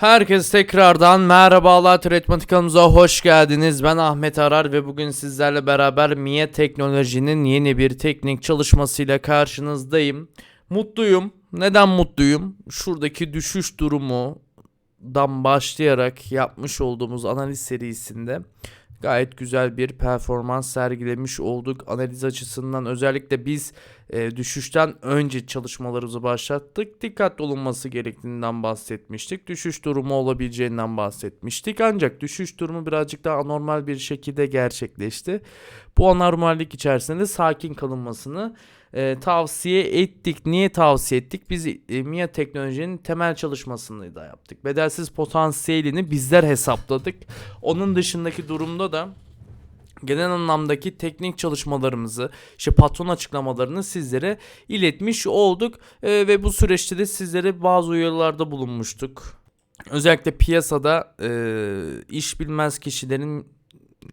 Herkes tekrardan merhabalar Tretmatikamıza hoş geldiniz. Ben Ahmet Arar ve bugün sizlerle beraber Mie Teknoloji'nin yeni bir teknik çalışmasıyla karşınızdayım. Mutluyum. Neden mutluyum? Şuradaki düşüş durumu dan başlayarak yapmış olduğumuz analiz serisinde gayet güzel bir performans sergilemiş olduk. Analiz açısından özellikle biz e, düşüşten önce çalışmalarımızı başlattık. Dikkatli olunması gerektiğinden bahsetmiştik. Düşüş durumu olabileceğinden bahsetmiştik. Ancak düşüş durumu birazcık daha anormal bir şekilde gerçekleşti. Bu anormallik içerisinde de sakin kalınmasını e, tavsiye ettik. Niye tavsiye ettik? Biz e, MIA teknolojinin temel çalışmasını da yaptık. Bedelsiz potansiyelini bizler hesapladık. Onun dışındaki durumda da genel anlamdaki teknik çalışmalarımızı, işte patron açıklamalarını sizlere iletmiş olduk E, ve bu süreçte de sizlere bazı uyarılarda bulunmuştuk. Özellikle piyasada e, iş bilmez kişilerin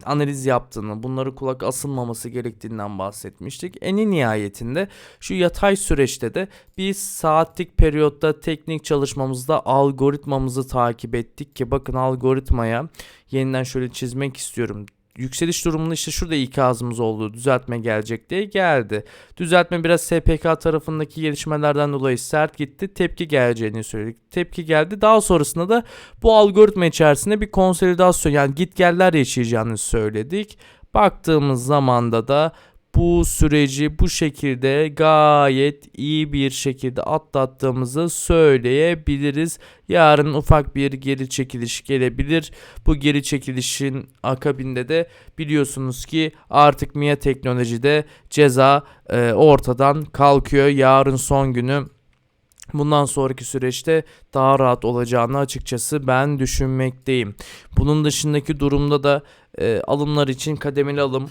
analiz yaptığını, bunları kulak asılmaması gerektiğinden bahsetmiştik. En nihayetinde şu yatay süreçte de biz saatlik periyotta teknik çalışmamızda algoritmamızı takip ettik ki bakın algoritmaya yeniden şöyle çizmek istiyorum. Yükseliş durumunda işte şurada ikazımız oldu. Düzeltme gelecek diye geldi. Düzeltme biraz SPK tarafındaki gelişmelerden dolayı sert gitti. Tepki geleceğini söyledik. Tepki geldi. Daha sonrasında da bu algoritma içerisinde bir konsolidasyon yani git geller yaşayacağını söyledik. Baktığımız zamanda da bu süreci bu şekilde gayet iyi bir şekilde atlattığımızı söyleyebiliriz. Yarın ufak bir geri çekiliş gelebilir. Bu geri çekilişin akabinde de biliyorsunuz ki artık MIA teknolojide ceza e, ortadan kalkıyor. Yarın son günü Bundan sonraki süreçte daha rahat olacağını açıkçası ben düşünmekteyim. Bunun dışındaki durumda da e, alımlar için kademeli alım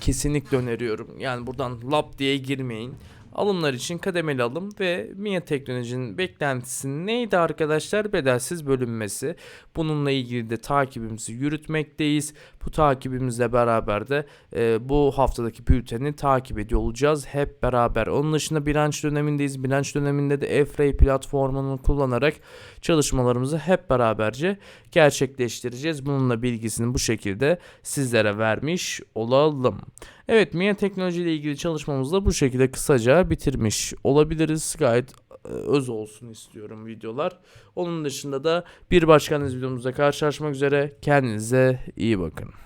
kesinlikle öneriyorum. Yani buradan lap diye girmeyin. Alımlar için kademeli alım ve Mia Teknoloji'nin beklentisi neydi arkadaşlar? Bedelsiz bölünmesi. Bununla ilgili de takibimizi yürütmekteyiz. Bu takibimizle beraber de e, bu haftadaki bülteni takip ediyor olacağız hep beraber. Onun dışında bilanç dönemindeyiz. Bilanç döneminde de Efray platformunu kullanarak çalışmalarımızı hep beraberce gerçekleştireceğiz. Bununla bilgisini bu şekilde sizlere vermiş olalım. Evet Mia Teknoloji ile ilgili çalışmamızı da bu şekilde kısaca bitirmiş olabiliriz. Gayet e, öz olsun istiyorum videolar. Onun dışında da bir başka videomuzda karşılaşmak üzere. Kendinize iyi bakın.